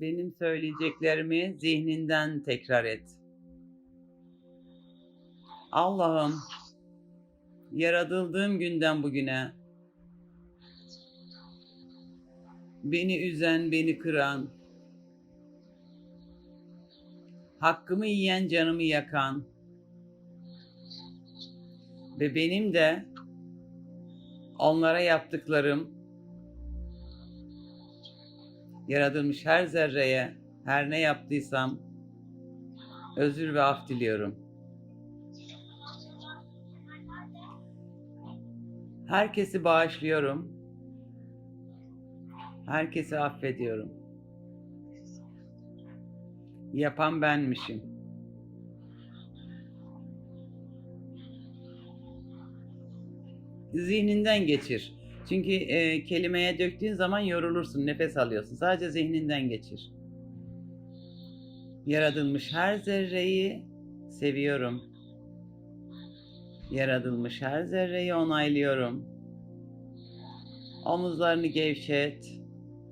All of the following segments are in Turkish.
Benim söyleyeceklerimi zihninden tekrar et. Allah'ım, yaratıldığım günden bugüne beni üzen, beni kıran, hakkımı yiyen, canımı yakan ve benim de onlara yaptıklarım yaratılmış her zerreye, her ne yaptıysam özür ve af diliyorum. Herkesi bağışlıyorum. Herkesi affediyorum. Yapan benmişim. Zihninden geçir. Çünkü e, kelimeye döktüğün zaman yorulursun, nefes alıyorsun. Sadece zihninden geçir. Yaratılmış her zerreyi seviyorum. Yaratılmış her zerreyi onaylıyorum. Omuzlarını gevşet,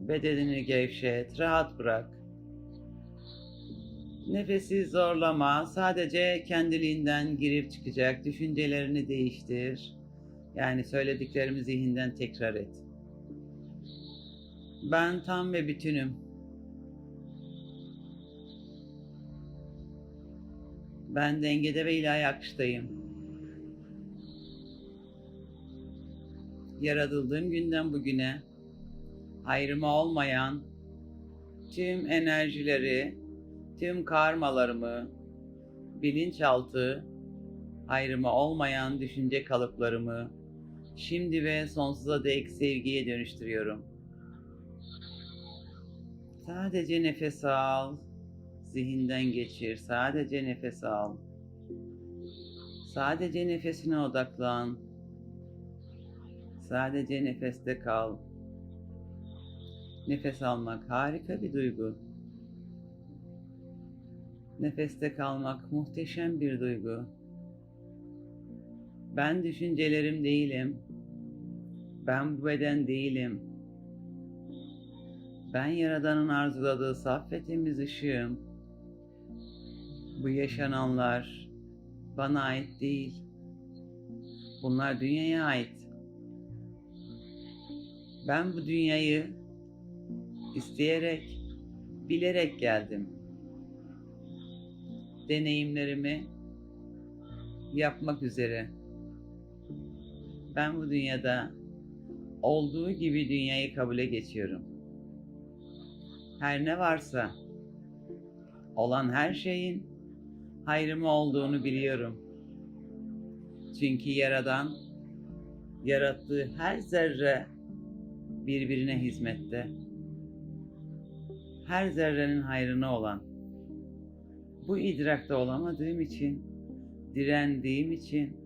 bedenini gevşet, rahat bırak. Nefesi zorlama, sadece kendiliğinden girip çıkacak, düşüncelerini değiştir. Yani söylediklerimi zihinden tekrar et. Ben tam ve bütünüm. Ben dengede ve ilahi akıştayım. Yaratıldığım günden bugüne hayrıma olmayan tüm enerjileri, tüm karmalarımı, bilinçaltı, hayrıma olmayan düşünce kalıplarımı şimdi ve sonsuza dek sevgiye dönüştürüyorum. Sadece nefes al, zihinden geçir. Sadece nefes al. Sadece nefesine odaklan. Sadece nefeste kal. Nefes almak harika bir duygu. Nefeste kalmak muhteşem bir duygu. Ben düşüncelerim değilim. Ben bu beden değilim. Ben Yaradan'ın arzuladığı saf ve temiz ışığım. Bu yaşananlar bana ait değil. Bunlar dünyaya ait. Ben bu dünyayı isteyerek, bilerek geldim. Deneyimlerimi yapmak üzere. Ben bu dünyada olduğu gibi dünyayı kabule geçiyorum. Her ne varsa olan her şeyin hayrıma olduğunu biliyorum. Çünkü Yaradan yarattığı her zerre birbirine hizmette. Her zerrenin hayrına olan. Bu idrakta olamadığım için, direndiğim için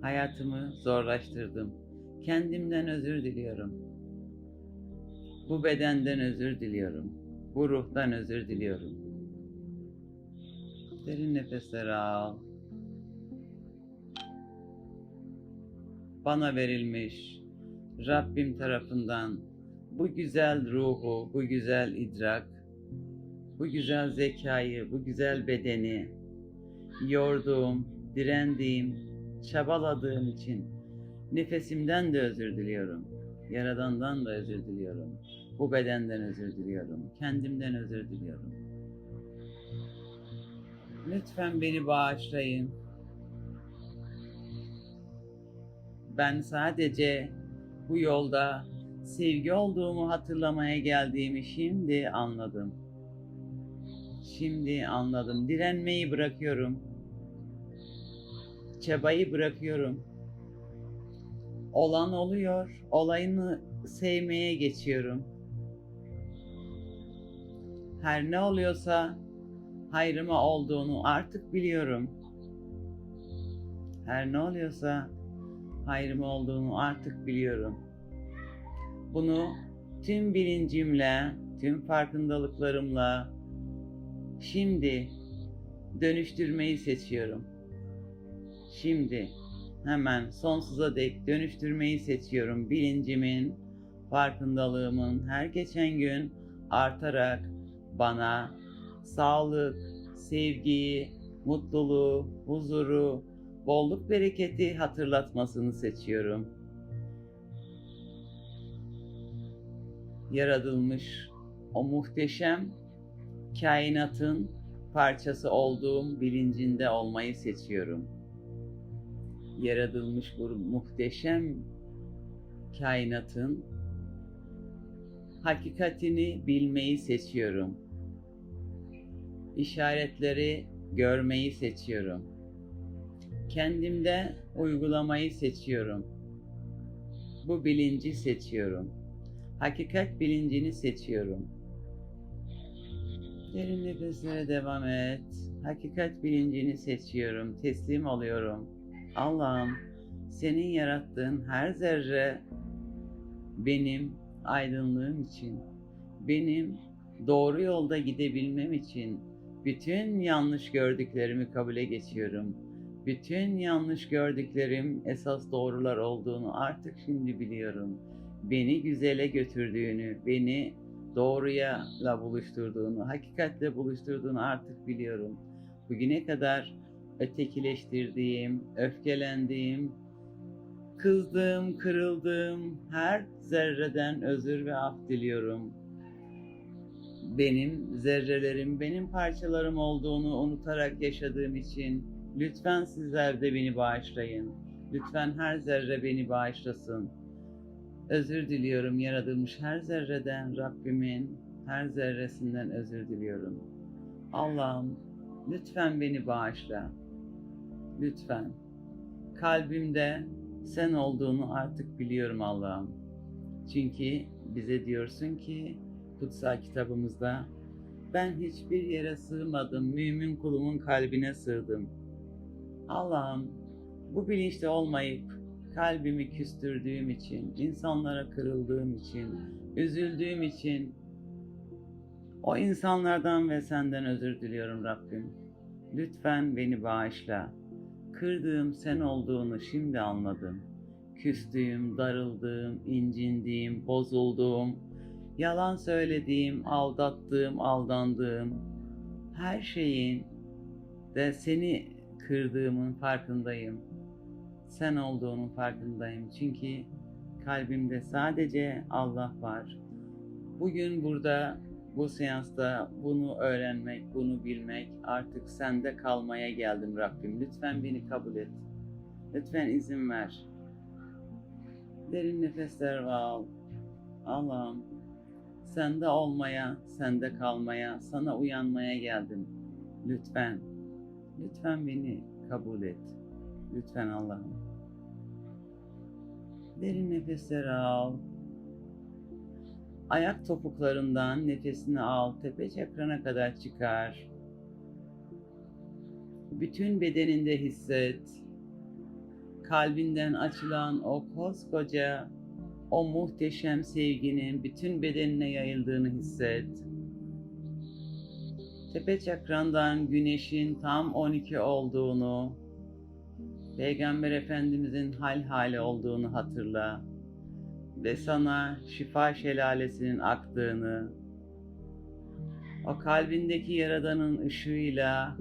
hayatımı zorlaştırdım. Kendimden özür diliyorum. Bu bedenden özür diliyorum. Bu ruhtan özür diliyorum. Derin nefesler al. Bana verilmiş Rabbim tarafından bu güzel ruhu, bu güzel idrak, bu güzel zekayı, bu güzel bedeni yorduğum, direndiğim, çabaladığım için nefesimden de özür diliyorum. Yaradan'dan da özür diliyorum. Bu bedenden özür diliyorum. Kendimden özür diliyorum. Lütfen beni bağışlayın. Ben sadece bu yolda sevgi olduğumu hatırlamaya geldiğimi şimdi anladım. Şimdi anladım. Direnmeyi bırakıyorum. Çabayı bırakıyorum. Olan oluyor. Olayını sevmeye geçiyorum. Her ne oluyorsa hayrıma olduğunu artık biliyorum. Her ne oluyorsa hayrıma olduğunu artık biliyorum. Bunu tüm bilincimle, tüm farkındalıklarımla şimdi dönüştürmeyi seçiyorum. Şimdi hemen sonsuza dek dönüştürmeyi seçiyorum bilincimin, farkındalığımın her geçen gün artarak bana sağlık, sevgiyi, mutluluğu, huzuru, bolluk bereketi hatırlatmasını seçiyorum. Yaratılmış o muhteşem kainatın parçası olduğum bilincinde olmayı seçiyorum. Yaratılmış bu muhteşem kainatın hakikatini bilmeyi seçiyorum. İşaretleri görmeyi seçiyorum. Kendimde uygulamayı seçiyorum. Bu bilinci seçiyorum. Hakikat bilincini seçiyorum. Derin nefeslere devam et. Hakikat bilincini seçiyorum. Teslim oluyorum. Allah'ım senin yarattığın her zerre benim aydınlığım için, benim doğru yolda gidebilmem için bütün yanlış gördüklerimi kabule geçiyorum. Bütün yanlış gördüklerim esas doğrular olduğunu artık şimdi biliyorum. Beni güzele götürdüğünü, beni doğruya la buluşturduğunu, hakikatle buluşturduğunu artık biliyorum. Bugüne kadar ötekileştirdiğim, öfkelendiğim, kızdığım, kırıldığım her zerreden özür ve af diliyorum. Benim zerrelerim, benim parçalarım olduğunu unutarak yaşadığım için lütfen sizler de beni bağışlayın. Lütfen her zerre beni bağışlasın. Özür diliyorum yaratılmış her zerreden, Rabbimin her zerresinden özür diliyorum. Allah'ım lütfen beni bağışla. Lütfen. Kalbimde sen olduğunu artık biliyorum Allah'ım. Çünkü bize diyorsun ki kutsal kitabımızda ben hiçbir yere sığmadım, mümin kulumun kalbine sığdım. Allah'ım bu bilinçte olmayıp kalbimi küstürdüğüm için, insanlara kırıldığım için, üzüldüğüm için o insanlardan ve senden özür diliyorum Rabbim. Lütfen beni bağışla. Kırdığım sen olduğunu şimdi anladım. Küstüğüm, darıldığım, incindiğim, bozulduğum, yalan söylediğim, aldattığım, aldandığım her şeyin de seni kırdığımın farkındayım. Sen olduğunun farkındayım. Çünkü kalbimde sadece Allah var. Bugün burada bu seansta bunu öğrenmek, bunu bilmek, artık sende kalmaya geldim Rabbim. Lütfen beni kabul et. Lütfen izin ver. Derin nefesler al. Allah'ım, sende olmaya, sende kalmaya, sana uyanmaya geldim. Lütfen, lütfen beni kabul et. Lütfen Allah'ım. Derin nefesler al. Ayak topuklarından nefesini al, tepe çakrana kadar çıkar. Bütün bedeninde hisset. Kalbinden açılan o koskoca, o muhteşem sevginin bütün bedenine yayıldığını hisset. Tepe çakrandan güneşin tam 12 olduğunu, Peygamber Efendimizin hal hali olduğunu hatırla ve sana şifa şelalesinin aktığını, o kalbindeki Yaradan'ın ışığıyla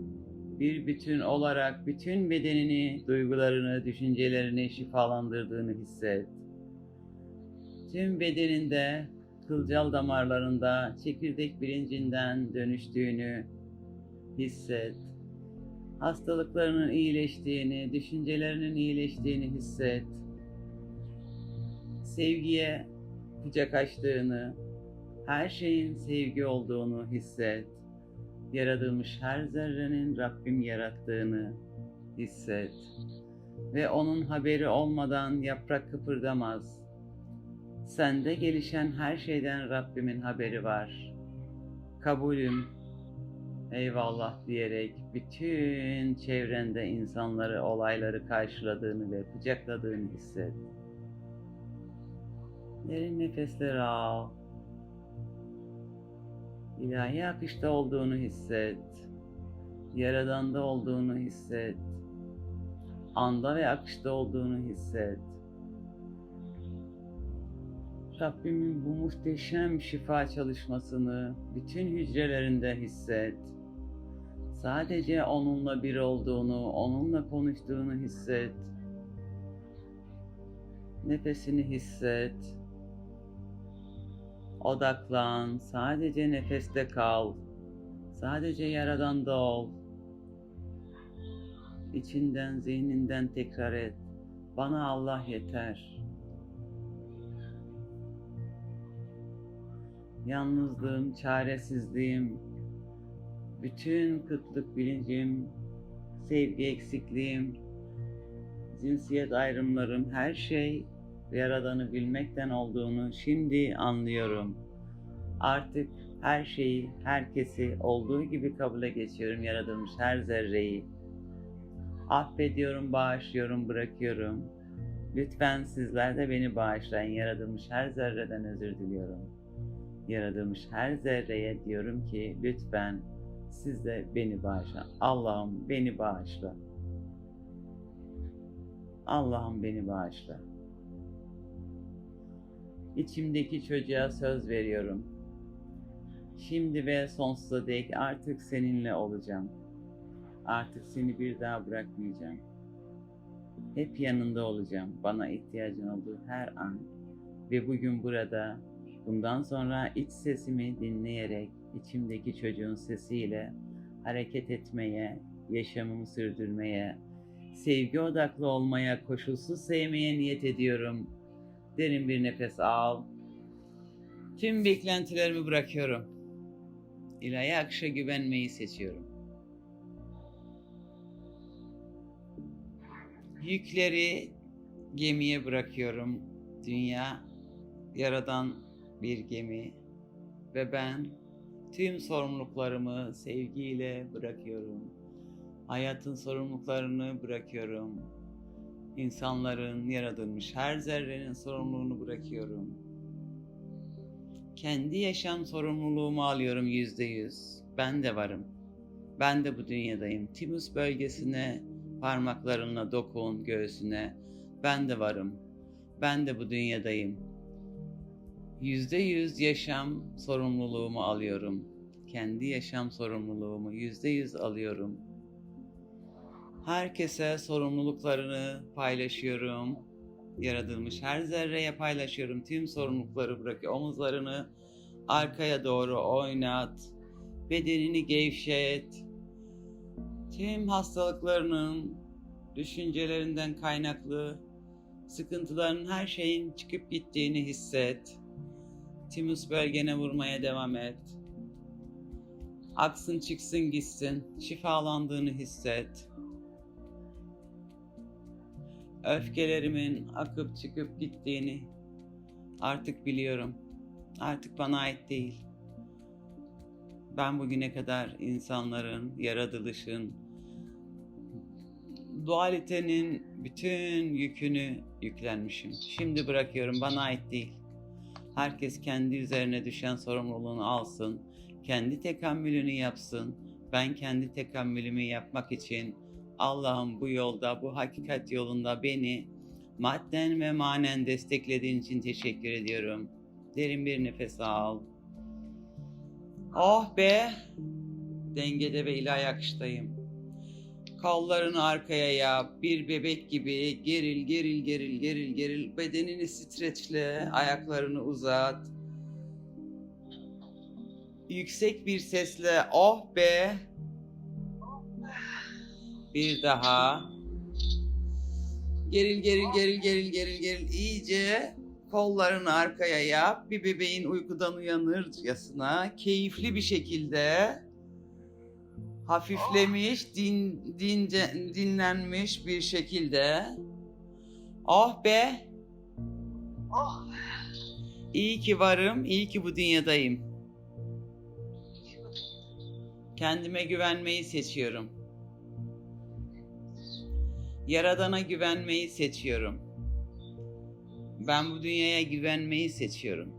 bir bütün olarak bütün bedenini, duygularını, düşüncelerini şifalandırdığını hisset. Tüm bedeninde, kılcal damarlarında çekirdek bilincinden dönüştüğünü hisset. Hastalıklarının iyileştiğini, düşüncelerinin iyileştiğini hisset sevgiye kucak açtığını, her şeyin sevgi olduğunu hisset. Yaratılmış her zerrenin Rabbim yarattığını hisset. Ve onun haberi olmadan yaprak kıpırdamaz. Sende gelişen her şeyden Rabbimin haberi var. Kabulüm, eyvallah diyerek bütün çevrende insanları, olayları karşıladığını ve kucakladığını hisset. Derin nefesler al. İlahi akışta olduğunu hisset. Yaradanda olduğunu hisset. Anda ve akışta olduğunu hisset. Rabbimin bu muhteşem şifa çalışmasını bütün hücrelerinde hisset. Sadece onunla bir olduğunu, onunla konuştuğunu hisset. Nefesini hisset. Odaklan, sadece nefeste kal. Sadece yaradanda ol. İçinden, zihninden tekrar et. Bana Allah yeter. Yalnızlığım, çaresizliğim, bütün kıtlık bilincim, sevgi eksikliğim, cinsiyet ayrımlarım, her şey Yaradan'ı bilmekten olduğunu şimdi anlıyorum. Artık her şeyi, herkesi olduğu gibi kabule geçiyorum yaratılmış her zerreyi. Affediyorum, bağışlıyorum, bırakıyorum. Lütfen sizler de beni bağışlayın. Yaratılmış her zerreden özür diliyorum. Yaratılmış her zerreye diyorum ki lütfen siz de beni bağışla. Allah'ım beni bağışla. Allah'ım beni bağışla. İçimdeki çocuğa söz veriyorum. Şimdi ve sonsuza dek artık seninle olacağım. Artık seni bir daha bırakmayacağım. Hep yanında olacağım. Bana ihtiyacın olduğu her an. Ve bugün burada bundan sonra iç sesimi dinleyerek içimdeki çocuğun sesiyle hareket etmeye, yaşamımı sürdürmeye, sevgi odaklı olmaya, koşulsuz sevmeye niyet ediyorum. Derin bir nefes al. Tüm beklentilerimi bırakıyorum. İlahi akışa güvenmeyi seçiyorum. Yükleri gemiye bırakıyorum. Dünya yaradan bir gemi ve ben tüm sorumluluklarımı sevgiyle bırakıyorum. Hayatın sorumluluklarını bırakıyorum. İnsanların yaratılmış her zerrenin sorumluluğunu bırakıyorum. Kendi yaşam sorumluluğumu alıyorum yüzde yüz. Ben de varım. Ben de bu dünyadayım. Timus bölgesine parmaklarınla dokun göğsüne. Ben de varım. Ben de bu dünyadayım. Yüzde yüz yaşam sorumluluğumu alıyorum. Kendi yaşam sorumluluğumu yüzde yüz alıyorum. Herkese sorumluluklarını paylaşıyorum. Yaratılmış her zerreye paylaşıyorum. Tüm sorumlulukları bırakıyorum. Omuzlarını arkaya doğru oynat. Bedenini gevşet. Tüm hastalıklarının, düşüncelerinden kaynaklı sıkıntıların her şeyin çıkıp gittiğini hisset. Timus bölgene vurmaya devam et. Aksın çıksın gitsin. Şifalandığını hisset. Öfkelerimin akıp çıkıp gittiğini artık biliyorum. Artık bana ait değil. Ben bugüne kadar insanların, yaratılışın, dualitenin bütün yükünü yüklenmişim. Şimdi bırakıyorum, bana ait değil. Herkes kendi üzerine düşen sorumluluğunu alsın, kendi tekamülünü yapsın. Ben kendi tekamülümü yapmak için Allah'ım bu yolda, bu hakikat yolunda beni madden ve manen desteklediğin için teşekkür ediyorum. Derin bir nefes al. Oh be! Dengede ve ilahi akıştayım. Kollarını arkaya yap. Bir bebek gibi geril geril geril geril geril. Bedenini streçle. Ayaklarını uzat. Yüksek bir sesle oh be! Bir daha. Geril geril geril geril geril geril. İyice kollarını arkaya yap. Bir bebeğin uykudan uyanırcasına keyifli bir şekilde hafiflemiş, din, dince, dinlenmiş bir şekilde. Oh be! Oh, İyi ki varım, iyi ki bu dünyadayım. Kendime güvenmeyi seçiyorum. Yaradana güvenmeyi seçiyorum. Ben bu dünyaya güvenmeyi seçiyorum.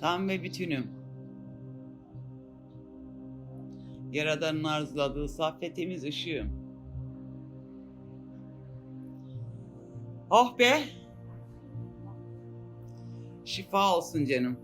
Tam ve bütünüm. Yaradanın arzuladığı saf ve temiz ışığım. Oh be! Şifa olsun canım.